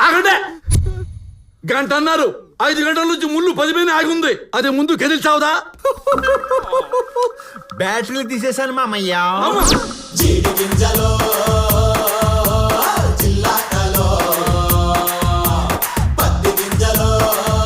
ఆగండే. గంట అన్నారు ఐదు గంటల నుంచి ముళ్ళు పదిపైన ఆగి ఉంది అదే ముందు కదిల్చావుదా బ్యాటరీలు తీసేశాను మామయ్యా.